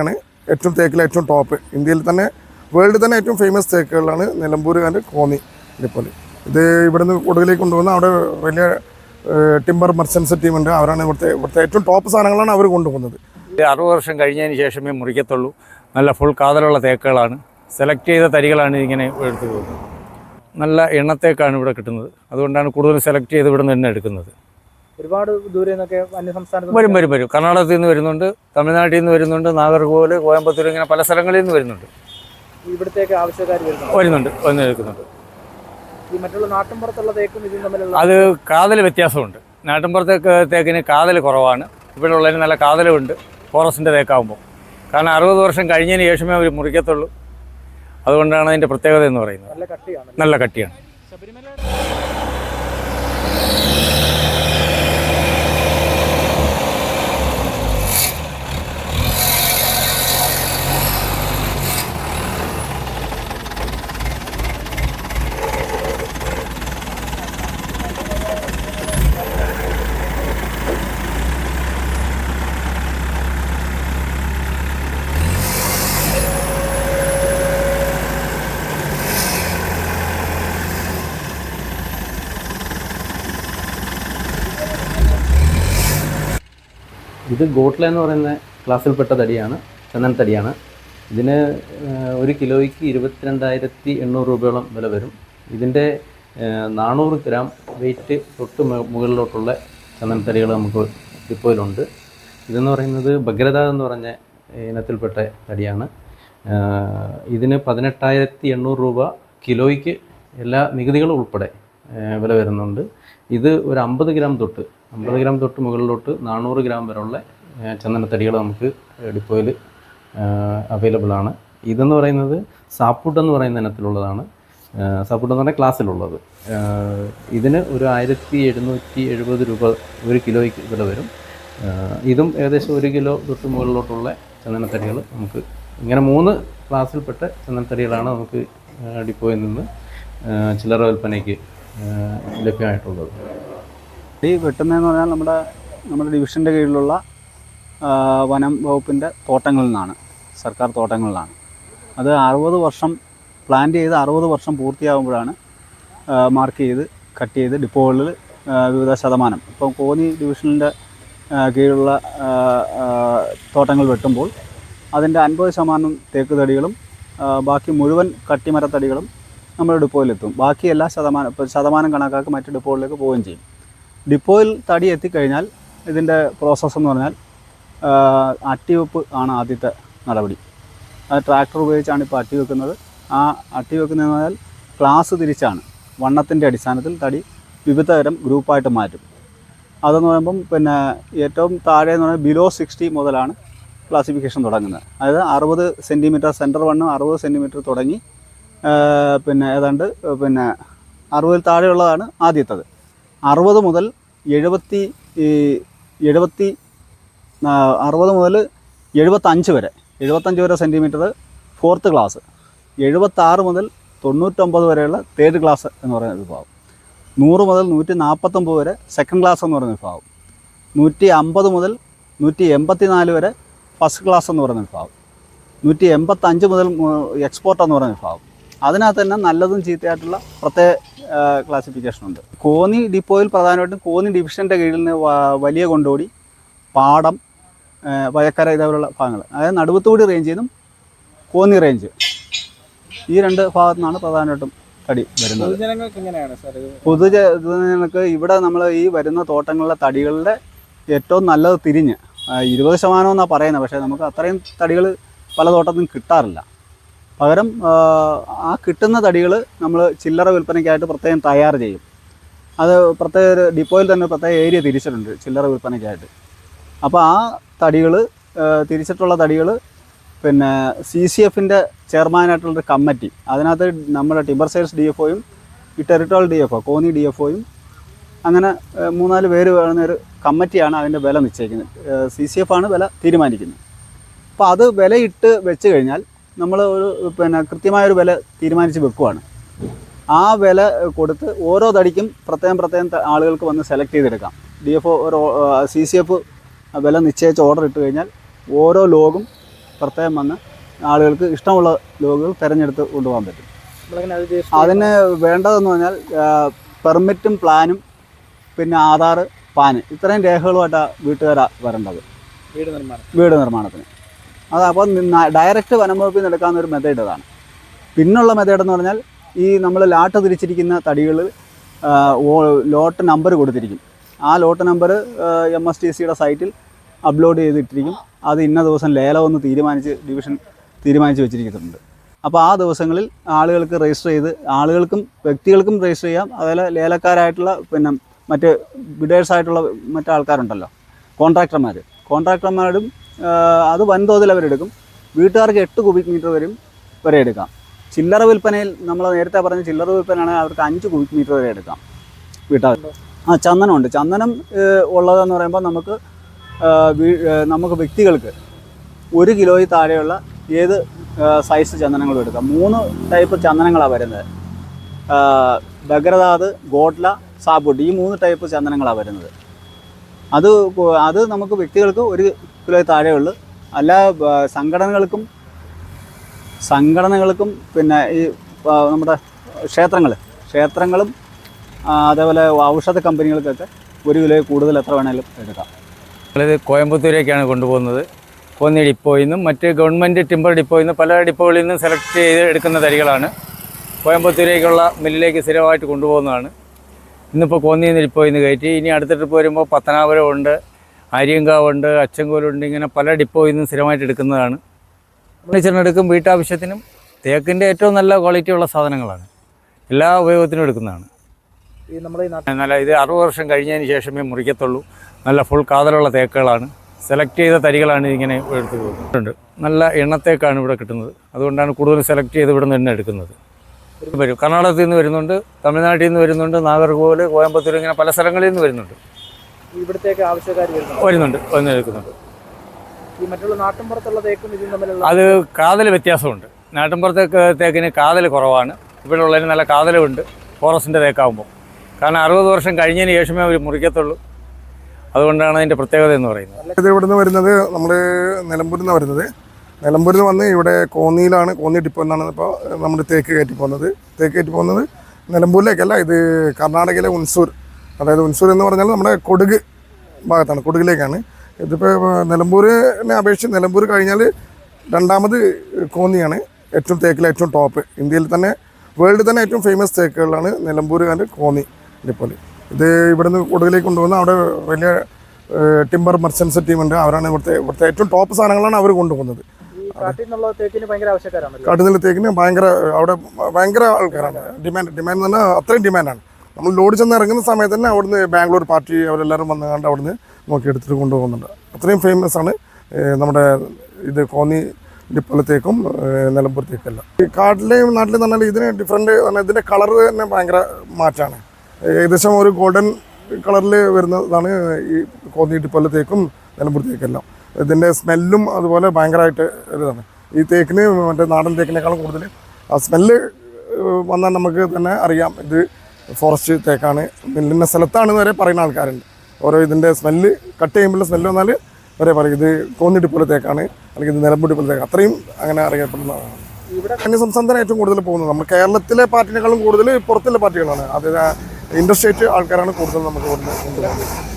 ആണ് ഏറ്റവും തേക്കിലെ ഏറ്റവും ടോപ്പ് ഇന്ത്യയിൽ തന്നെ വേൾഡിൽ തന്നെ ഏറ്റവും ഫേമസ് തേക്കുകളാണ് നിലമ്പൂർ ആൻഡ് കോന്നി ഇതേപോലെ. ഇത് ഇവിടുന്ന് കൂടുതലേക്ക് കൊണ്ടുവന്ന് അവിടെ വലിയ ടിമ്പർ മെർച്ചൻസ് ടീമുണ്ട് അവരാണ് ഇവിടുത്തെ ഇവിടുത്തെ ഏറ്റവും ടോപ്പ് സാധനങ്ങളാണ് അവർ കൊണ്ടുപോകുന്നത്. അറുപത് വർഷം കഴിഞ്ഞതിന് ശേഷമേ മുറിക്കത്തുള്ളൂ. നല്ല ഫുൾ കാതലുള്ള തേക്കുകളാണ്. സെലക്ട് ചെയ്ത തരികളാണ് ഇങ്ങനെ എടുത്തു പോകുന്നത്. നല്ല എണ്ണത്തേക്കാണ് ഇവിടെ കിട്ടുന്നത്. അതുകൊണ്ടാണ് കൂടുതൽ സെലക്ട് ചെയ്ത് ഇവിടെ നിന്ന് തന്നെ എടുക്കുന്നത്. ഒരുപാട് ദൂരെ നിന്നൊക്കെ അന്യ സംസ്ഥാനത്ത് വരും വരും വരും. കർണാടകത്തിൽ നിന്ന് വരുന്നുണ്ട് തമിഴ്നാട്ടിൽ നിന്ന് വരുന്നുണ്ട് നാഗർകോവിൽ കോയമ്പത്തൂർ ഇങ്ങനെ പല സ്ഥലങ്ങളിൽ നിന്ന് വരുന്നുണ്ട്. ഇവിടത്തേക്ക് ആവശ്യക്കാർ വരുന്നു വരുന്നുണ്ട് വന്ന് എടുക്കുന്നുണ്ട് ഈ മറ്റുള്ള നാട്ടിൻപുറത്തുള്ള തേക്കും ഇതും തമ്മിലുള്ള അത് കാതൽ വ്യത്യാസമുണ്ട്. നാട്ടിൻപുറത്തേക്ക് തേക്കിന് കാതൽ കുറവാണ്. ഇവിടെ ഉള്ളതിന് നല്ല കാതലുണ്ട്. ഫോറസ്റ്റിന്റെ തേക്കാവുമ്പോൾ. കാരണം അറുപത് വർഷം കഴിഞ്ഞതിന് ശേഷമേ അവർ മുറിക്കത്തുള്ളൂ. അതുകൊണ്ടാണ് അതിന്റെ പ്രത്യേകത എന്ന് പറയുന്നത്. നല്ല കട്ടിയാണ്. നല്ല കട്ടിയാണ്. ഇത് ഗോട്ട്ല എന്ന് പറയുന്ന ക്ലാസ്സിൽപ്പെട്ട തടിയാണ് ചന്ദന തടിയാണ്. ഇതിന് ഒരു കിലോയ്ക്ക് ഇരുപത്തിരണ്ടായിരത്തി എണ്ണൂറ് രൂപയോളം വില വരും. ഇതിന്റെ നാനൂറ് ഗ്രാം വെയിറ്റ് തൊട്ട് മുകളിലോട്ടുള്ള ചന്ദന തടികൾ നമുക്ക് ഡിപ്പോയിലുണ്ട്. ഇതെന്ന് പറയുന്നത് ഭഗ്രത എന്ന് പറഞ്ഞ ഇനത്തിൽപ്പെട്ട തടിയാണ്. ഇതിന് പതിനെട്ടായിരത്തി എണ്ണൂറ് രൂപ കിലോയ്ക്ക് എല്ലാ നികുതികളും ഉൾപ്പെടെ വില വരുന്നുണ്ട്. ഇത് ഒരു അമ്പത് ഗ്രാം തൊട്ട് അമ്പത് ഗ്രാം തൊട്ട് മുകളിലോട്ട് നാനൂറ് ഗ്രാം വരെയുള്ള ചന്ദനത്തടികൾ നമുക്ക് ഡിപ്പോയിൽ അവൈലബിൾ ആണ്. ഇതെന്ന് പറയുന്നത് സാപ്പുട്ട് എന്ന് പറയുന്ന ഇനത്തിലുള്ളതാണ്. സാപ്പുട്ട് എന്ന് പറഞ്ഞാൽ ക്ലാസ്സിലുള്ളത് ഇതിന് ഒരു ആയിരത്തി എഴുന്നൂറ്റി എഴുപത് രൂപ ഒരു കിലോയ്ക്ക് വില വരും. ഇതും ഏകദേശം ഒരു കിലോ തൊട്ട് മുകളിലോട്ടുള്ള ചന്ദനത്തടികൾ നമുക്ക് ഇങ്ങനെ മൂന്ന് ക്ലാസ്സിൽപ്പെട്ട ചന്ദനത്തടികളാണ് നമുക്ക് ഡിപ്പോയിൽ നിന്ന് ചില്ലറ വിൽപ്പനയ്ക്ക് ലഭ്യമായിട്ടുള്ളത്. ഈ വെട്ടുന്നതെന്ന് പറഞ്ഞാൽ നമ്മുടെ നമ്മുടെ ഡിവിഷന്റെ കീഴിലുള്ള വനം വകുപ്പിന്റെ തോട്ടങ്ങളിൽ നിന്നാണ്. സർക്കാർ തോട്ടങ്ങളിലാണ് അത് അറുപത് വർഷം പ്ലാൻ ചെയ്ത് അറുപത് വർഷം പൂർത്തിയാകുമ്പോഴാണ് മാർക്ക് ചെയ്ത് കട്ട് ചെയ്ത് ഡിപ്പോകളിൽ വിവിധ ശതമാനം. ഇപ്പം കോന്നി ഡിവിഷനിന്റെ കീഴിലുള്ള തോട്ടങ്ങൾ വെട്ടുമ്പോൾ അതിന്റെ അൻപത് ശതമാനം തേക്ക് തടികളും ബാക്കി മുഴുവൻ കട്ടിമരത്തടികളും നമ്മുടെ ഡിപ്പോയിലെത്തും ബാക്കി എല്ലാ ശതമാനം ശതമാനം കണക്കാക്കി മറ്റു ഡിപ്പോകളിലേക്ക് പോവുകയും ചെയ്യും. ഡിപ്പോയിൽ തടി എത്തിക്കഴിഞ്ഞാൽ ഇതിന്റെ പ്രോസസ്സ് എന്ന് പറഞ്ഞാൽ അട്ടിവെപ്പ് ആണ് ആദ്യത്തെ നടപടി. അത് ട്രാക്ടർ ഉപയോഗിച്ചാണ് ഇപ്പോൾ അട്ടി വെക്കുന്നത് ആ അട്ടി വെക്കുന്നതെന്ന് പറഞ്ഞാൽ ക്ലാസ് തിരിച്ചാണ്. വണ്ണത്തിന്റെ അടിസ്ഥാനത്തിൽ തടി വിവിധ തരം ഗ്രൂപ്പായിട്ട് മാറ്റും. അതെന്ന് പറയുമ്പം പിന്നെ ഏറ്റവും താഴെ എന്ന് പറഞ്ഞാൽ ബിലോ സിക്സ്റ്റി മുതലാണ് ക്ലാസിഫിക്കേഷൻ തുടങ്ങുന്നത്. അതായത് അറുപത് സെന്റിമീറ്റർ സെന്റർ വണ്ണം അറുപത് സെന്റിമീറ്റർ തുടങ്ങി പിന്നെ ഏതാണ്ട് പിന്നെ അറുപതിൽ താഴെയുള്ളതാണ് ആദ്യത്തത്. അറുപത് മുതൽ എഴുപത്തി എഴുപത്തി അറുപത് മുതൽ എഴുപത്തഞ്ച് വരെ. എഴുപത്തഞ്ച് വരെ സെന്റിമീറ്റർ ഫോർത്ത് ക്ലാസ് എഴുപത്താറ് മുതൽ തൊണ്ണൂറ്റൊമ്പത് വരെയുള്ള തേർഡ് ക്ലാസ് എന്ന് പറയുന്ന വിഭാഗം. നൂറ് മുതൽ നൂറ്റി നാൽപ്പത്തൊമ്പത് വരെ സെക്കൻഡ് ക്ലാസ് എന്ന് പറയുന്ന വിഭാഗം. നൂറ്റി അമ്പത് മുതൽ നൂറ്റി എൺപത്തി നാല് വരെ ഫസ്റ്റ് ക്ലാസ് എന്ന് പറയുന്ന വിഭാഗം. നൂറ്റി എൺപത്തഞ്ച് മുതൽ എക്സ്പോർട്ട് എന്ന് പറയുന്ന വിഭാഗം. അതിനകത്ത് തന്നെ നല്ലതും ചീത്തയായിട്ടുള്ള പ്രത്യേക ക്ലാസിഫിക്കേഷൻ ഉണ്ട്. കോന്നി ഡിപ്പോയിൽ പ്രധാനമായിട്ടും കോന്നി ഡിവിഷന്റെ കീഴിൽ നിന്ന് വലിയ കൊണ്ടോടി പാടം വയക്കര ഇതേപോലുള്ള ഭാഗങ്ങൾ. അതായത് നടുവത്തോടി റേഞ്ച് നിന്നും കോന്നി റേഞ്ച് ഈ രണ്ട് ഭാഗത്തു നിന്നാണ് പ്രധാനമായിട്ടും തടി വരുന്നത്. പൊതുജനങ്ങൾക്ക് ഇവിടെ നമ്മൾ ഈ വരുന്ന തോട്ടങ്ങളിലെ തടികളുടെ ഏറ്റവും നല്ലത് തിരിഞ്ഞ്. ഇരുപത് ശതമാനം എന്നാണ് പറയുന്നത് പക്ഷേ നമുക്ക് അത്രയും തടികൾ പല തോട്ടത്തിനും കിട്ടാറില്ല. പകരം ആ, കിട്ടുന്ന തടികൾ നമ്മൾ ചില്ലറ വിൽപ്പനയ്ക്കായിട്ട് പ്രത്യേകം തയ്യാർ ചെയ്യും. അത് പ്രത്യേക ഒരു ഡിപ്പോയിൽ തന്നെ പ്രത്യേക ഏരിയ തിരിച്ചിട്ടുണ്ട് ചില്ലറ വിൽപ്പനയ്ക്കായിട്ട്. അപ്പോൾ ആ തടികൾ തിരിച്ചിട്ടുള്ള തടികൾ പിന്നെ സി സി എഫിന്റെ ചെയർമാനായിട്ടുള്ളൊരു കമ്മിറ്റി അതിനകത്ത് നമ്മുടെ ടിബർ സെയിൽസ് ഡി എഫ് ഒയും ഈ territorial D F O Konni D F ഒയും അങ്ങനെ മൂന്നാൽ പേര് വേണമെന്ന ഒരു കമ്മിറ്റിയാണ് അതിന്റെ വില നിശ്ചയിക്കുന്നത്. സി സി എഫ് ആണ് വില തീരുമാനിക്കുന്നത്. അപ്പോൾ അത് വിലയിട്ട് വെച്ച് കഴിഞ്ഞാൽ നമ്മൾ ഒരു പിന്നെ കൃത്യമായൊരു വില തീരുമാനിച്ച് വെക്കുവാണ്. ആ വില കൊടുത്ത് ഓരോ തടിക്കും പ്രത്യേകം പ്രത്യേകം ആളുകൾക്ക് വന്ന് സെലക്ട് ചെയ്തെടുക്കാം. ഡി എഫ് ഒ ഒരു സി സി എഫ് വില നിശ്ചയിച്ച് ഓർഡർ ഇട്ട് കഴിഞ്ഞാൽ ഓരോ ലോഗും പ്രത്യേകം വന്ന് ആളുകൾക്ക് ഇഷ്ടമുള്ള ലോഗുകൾ തിരഞ്ഞെടുത്ത് കൊണ്ടുപോകാൻ പറ്റും. അതിന് വേണ്ടതെന്ന് പറഞ്ഞാൽ പെർമിറ്റും പ്ലാനും പിന്നെ ആധാർ പാന് ഇത്രയും രേഖകളുമായിട്ടാണ് വീട്ടുകാരാണ് വരേണ്ടത്. വീട് നിർമ്മാണം. വീട് നിർമ്മാണത്തിന്. അത് അപ്പോൾ ഡയറക്റ്റ് വനം വകുപ്പിൽ നിന്ന് എടുക്കാവുന്ന ഒരു മെത്തേഡ് ഇതാണ്. പിന്നുള്ള മെത്തേഡ് എന്ന് പറഞ്ഞാൽ ഈ നമ്മൾ ലാട്ട് തിരിച്ചിരിക്കുന്ന തടികൾ ലോട്ട് നമ്പർ കൊടുത്തിരിക്കും. ആ lot number M S T സിയുടെ സൈറ്റിൽ അപ്ലോഡ് ചെയ്തിട്ടിരിക്കും. അത് ഇന്ന ദിവസം ലേലമെന്ന് തീരുമാനിച്ച് ഡിവിഷൻ തീരുമാനിച്ച് വെച്ചിരിക്കുന്നുണ്ട്. അപ്പോൾ ആ ദിവസങ്ങളിൽ ആളുകൾക്ക് രജിസ്റ്റർ ചെയ്ത് ആളുകൾക്കും വ്യക്തികൾക്കും രജിസ്റ്റർ ചെയ്യാം. അതുപോലെ ലേലക്കാരായിട്ടുള്ള പിന്നെ മറ്റ് ബിഡേഴ്സായിട്ടുള്ള മറ്റു ആൾക്കാരുണ്ടല്ലോ. കോൺട്രാക്ടർമാർ കോൺട്രാക്ടർമാരും അത് വൻതോതിൽ അവരെടുക്കും വീട്ടുകാർക്ക് എട്ട് കുബിക് മീറ്റർ വരും വരെ എടുക്കാം. ചില്ലറ വിൽപ്പനയിൽ നമ്മൾ നേരത്തെ പറഞ്ഞ ചില്ലറ വിൽപ്പനയാണെങ്കിൽ അവർക്ക് അഞ്ച് കുബിക് മീറ്റർ വരെ എടുക്കാം. വീട്ടുകാർ ആ ചന്ദനമുണ്ട്. ചന്ദനം ഉള്ളതെന്ന് പറയുമ്പോൾ നമുക്ക് നമുക്ക് വ്യക്തികൾക്ക് ഒരു കിലോയിൽ താഴെയുള്ള ഏത് സൈസ് ചന്ദനങ്ങളും എടുക്കാം. മൂന്ന് ടൈപ്പ് ചന്ദനങ്ങളാണ് വരുന്നത്. ബഗ്രദാദ് ഗോഡ്ല സാബുഡ് ഈ മൂന്ന് ടൈപ്പ് ചന്ദനങ്ങളാണ് വരുന്നത്. അത് അത് നമുക്ക് വ്യക്തികൾക്ക് ഒരു കിലോയിൽ താഴെയുള്ളൂ അല്ല സംഘടനകൾക്കും സംഘടനകൾക്കും പിന്നെ ഈ നമ്മുടെ ക്ഷേത്രങ്ങൾ ക്ഷേത്രങ്ങളും അതേപോലെ ഔഷധ കമ്പനികൾക്കൊക്കെ ഒരു കിലോ കൂടുതൽ എത്ര വേണേലും എടുക്കാം. നമ്മളിത് കോയമ്പത്തൂരേക്കാണ് കൊണ്ടുപോകുന്നത്. കോന്നി ഡിപ്പോയിൽ നിന്നും മറ്റ് ഗവൺമെന്റ് ടിമ്പർ ഡിപ്പോയിൽ നിന്ന് പല ഡിപ്പോകളിൽ നിന്നും സെലക്ട് ചെയ്ത് എടുക്കുന്ന തരികളാണ്. കോയമ്പത്തൂരേക്കുള്ള മില്ലിലേക്ക് സ്ഥിരമായിട്ട് കൊണ്ടുപോകുന്നതാണ്. ഇന്നിപ്പോൾ കോന്നി നിൽപ്പോ ഇന്ന് കയറ്റി. ഇനി അടുത്ത ട്രിപ്പ് വരുമ്പോൾ പത്തനാപുരമുണ്ട് ആര്യങ്കാവുണ്ട് അച്ചങ്കോലുണ്ട് ഇങ്ങനെ പല ഡിപ്പോ ഇന്ന് സ്ഥിരമായിട്ട് എടുക്കുന്നതാണ്. ഫർണിച്ചറിനെടുക്കും വീട്ടാവശ്യത്തിനും. തേക്കിന്റെ ഏറ്റവും നല്ല ക്വാളിറ്റി ഉള്ള സാധനങ്ങളാണ്. എല്ലാ ഉപയോഗത്തിനും എടുക്കുന്നതാണ്. ഈ നമ്മുടെ നല്ല ഇത് അറുപത് വർഷം കഴിഞ്ഞതിന് ശേഷമേ മുറിക്കത്തുള്ളൂ. നല്ല ഫുൾ കാതലുള്ള തേക്കുകളാണ്. സെലക്ട് ചെയ്ത തരികളാണ് ഇങ്ങനെ എടുത്തു പോകുന്നത്. നല്ല എണ്ണത്തേക്കാണ് ഇവിടെ കിട്ടുന്നത്. അതുകൊണ്ടാണ് കൂടുതൽ സെലക്ട് ചെയ്ത് ഇവിടെ നിന്ന് എണ്ണ എടുക്കുന്നത്. വരും. കർണാടകത്തിൽ നിന്ന് വരുന്നുണ്ട് തമിഴ്നാട്ടിൽ നിന്ന് വരുന്നുണ്ട് നാഗർകോവിൽ കോയമ്പത്തൂർ ഇങ്ങനെ പല സ്ഥലങ്ങളിൽ നിന്ന് വരുന്നുണ്ട്. ഇവിടത്തേക്ക് ആവശ്യക്കാർ വരുന്നുണ്ട്? വന്നെടുക്കുന്നുണ്ട് ഈ മറ്റുള്ള നാട്ടിൻപുറത്തുള്ള തേക്കും ഇതും തമ്മിലുള്ള അത് കാതൽ വ്യത്യാസമുണ്ട്. നാട്ടിൻപുറത്തെ തേക്കിന് കാതൽ കുറവാണ്. ഇവിടെ ഉള്ളതിന് നല്ല കാതലുണ്ട് ഫോറസ്റ്റിന്റെ തേക്കാവുമ്പോൾ. കാരണം അറുപത് വർഷം കഴിഞ്ഞതിന് ശേഷമേ അവർ മുറിക്കത്തുള്ളൂ. അതുകൊണ്ടാണ് അതിന്റെ പ്രത്യേകത എന്ന് പറയുന്നത്. ഇത് ഇവിടുന്ന് വരുന്നത് നമ്മൾ നിലമ്പൂരിൽ നിന്ന് വരുന്നത്. നിലമ്പൂരിൽ വന്ന് ഇവിടെ കോന്നിയിലാണ് കോന്നി ഡിപ്പോ എന്നാണ് ഇപ്പോൾ നമ്മൾ തേക്ക് കയറ്റി പോകുന്നത്. തേക്ക് കയറ്റി പോകുന്നത് നിലമ്പൂരിലേക്കല്ല ഇത് കർണാടകയിലെ ഉൻസൂർ. അതായത് ഉൻസൂർ എന്ന് പറഞ്ഞാൽ നമ്മുടെ കൊടുക് ഭാഗത്താണ് കൊടുകിലേക്കാണ്. ഇതിപ്പോൾ നിലമ്പൂരിനെ അപേക്ഷിച്ച് നിലമ്പൂർ കഴിഞ്ഞാൽ രണ്ടാമത് കോന്നിയാണ് ഏറ്റവും തേക്കിലെ ഏറ്റവും ടോപ്പ്. ഇന്ത്യയിൽ തന്നെ വേൾഡിൽ തന്നെ ഏറ്റവും ഫേമസ് തേക്കുകളാണ് നിലമ്പൂർ ആൻഡ് കോന്നി ഡിപ്പോൾ ഇത് ഇവിടുന്ന് കൊടുകിലേക്ക് കൊണ്ടുവന്ന് അവിടെ വലിയ ടിമ്പർ മെർച്ചൻസ് ടീമുണ്ട് അവരാണ് ഇവിടുത്തെ ഇവിടുത്തെ ഏറ്റവും ടോപ്പ് സാധനങ്ങളാണ് അവർ കൊണ്ടുപോകുന്നത്. കാട്ടിൽ തേക്കിന് ഭയങ്കര അവിടെ ഭയങ്കര ആൾക്കാരാണ്. ഡിമാൻഡ് ഡിമാൻഡ് പറഞ്ഞാൽ അത്രയും ഡിമാൻഡാണ് നമ്മൾ ലോഡ് ചെന്ന് ഇറങ്ങുന്ന സമയത്ത് തന്നെ അവിടുന്ന് ബാംഗ്ലൂർ പാർട്ടി അവരെല്ലാവരും വന്ന് കണ്ട് അവിടുന്ന് നോക്കി എടുത്തിട്ട് കൊണ്ടുപോകുന്നുണ്ട്. അത്രയും ഫേമസ് ആണ് നമ്മുടെ ഇത് കോന്നി ഡിപ്പലത്തേക്കും നിലമ്പൂരത്തേക്കല്ല. ഈ കാട്ടിലെയും നാട്ടിലെയും പറഞ്ഞാൽ ഇതിന് ഡിഫറെന്റ് ഇതിന്റെ കളർ തന്നെ ഭയങ്കര മാറ്റമാണ് ഏകദേശം ഒരു ഗോൾഡൻ കളറിൽ വരുന്നതാണ് ഈ കോന്നി ഡിപ്പലത്തേക്കും നിലമ്പൂരത്തേക്കെല്ലാം. ഇതിന്റെ സ്മെല്ലും അതുപോലെ ഭയങ്കരമായിട്ട് ഇതാണ്. ഈ തേക്കിന് മറ്റേ നാടൻ തേക്കിനേക്കാളും കൂടുതൽ ആ സ്മെല്ല് വന്നാൽ നമുക്ക് തന്നെ അറിയാം. ഇത് ഫോറസ്റ്റ് തേക്കാണ്. നെല്ലുന്ന സ്ഥലത്താണെന്ന് വരെ പറയുന്ന ആൾക്കാരുണ്ട്. ഓരോ ഇതിന്റെ സ്മെല്ല് കട്ട് ചെയ്യുമ്പോഴുള്ള സ്മെല്ല് വന്നാൽ വരെ പറയും ഇത് കോന്നിട്ട് പോലെ തേക്കാണ്. അല്ലെങ്കിൽ ഇത് നിലമ്പൂട്ടി പോലെ തേക്ക് അത്രയും അങ്ങനെ അറിയപ്പെടുന്നതാണ് ഇവിടെ കന്നി സംസ്ഥാനത്താണ് ഏറ്റവും കൂടുതൽ പോകുന്നത് നമ്മൾ കേരളത്തിലെ പാർട്ടിനേക്കാളും കൂടുതൽ പുറത്തുള്ള പാർട്ടികളാണ്. അതായത് ഇൻഡസ്ട്രേറ്റ് ആൾക്കാരാണ് കൂടുതൽ നമുക്ക് കൊണ്ടുപോകുന്നത്